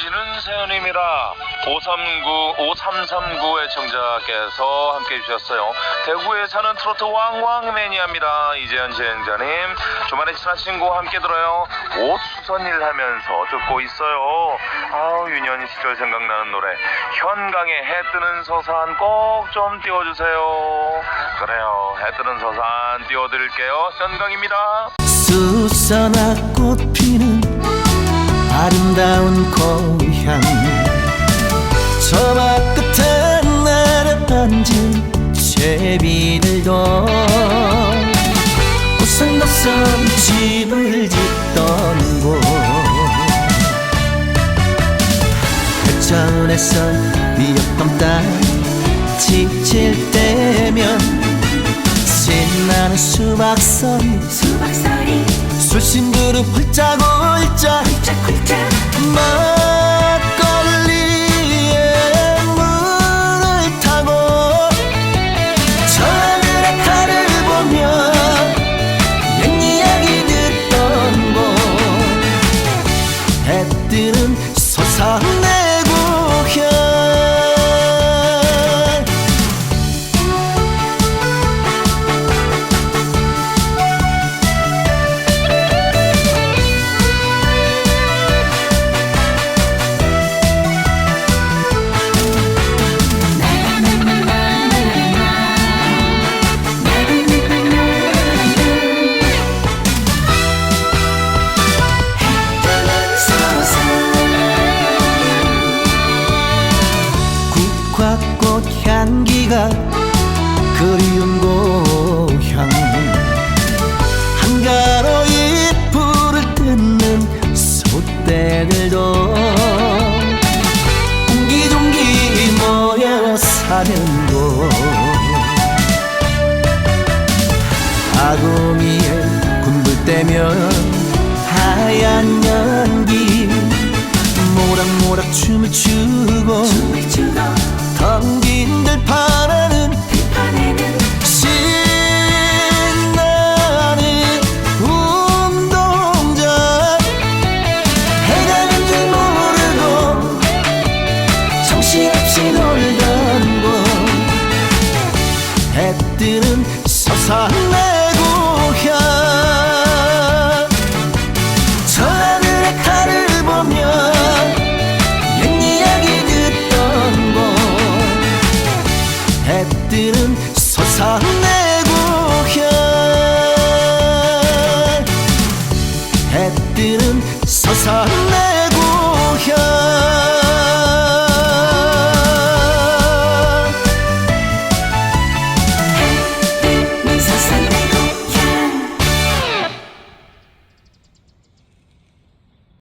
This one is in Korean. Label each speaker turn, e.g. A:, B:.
A: 부지는 세연입니다. 539, 5339의 청자께서 함께 해주셨어요. 대구에 사는 트로트 왕왕 매니아입니다. 이재현 진행자님, 주말에 친한 친구와 함께 들어요. 옷 수선일 하면서 듣고 있어요. 아우, 유년 시절 생각나는 노래. 현강의 해 뜨는 서산 꼭 좀 띄워주세요. 그래요. 해 뜨는 서산 띄워드릴게요. 현강입니다.
B: 수선화 꽃 앉은 제비들도 우성노성 집을 짓던 곳. 백천에서 위협던 땅 지칠 때면 신나는 수박선
C: 수박살이
B: 술심그룹 홀짝홀짝 그리운 고향. 한가로이 불을 뜯는 소떼들도 옹기종기 모여 사는 곳. 아구미에 군불 떼면 하얀 연기 모락모락 춤을 추고 서산 내 고향 저 하늘의 달을 보며 옛 이야기 듣던 곳 해 뜨는 서산 내 고향 해 뜨는 서산 내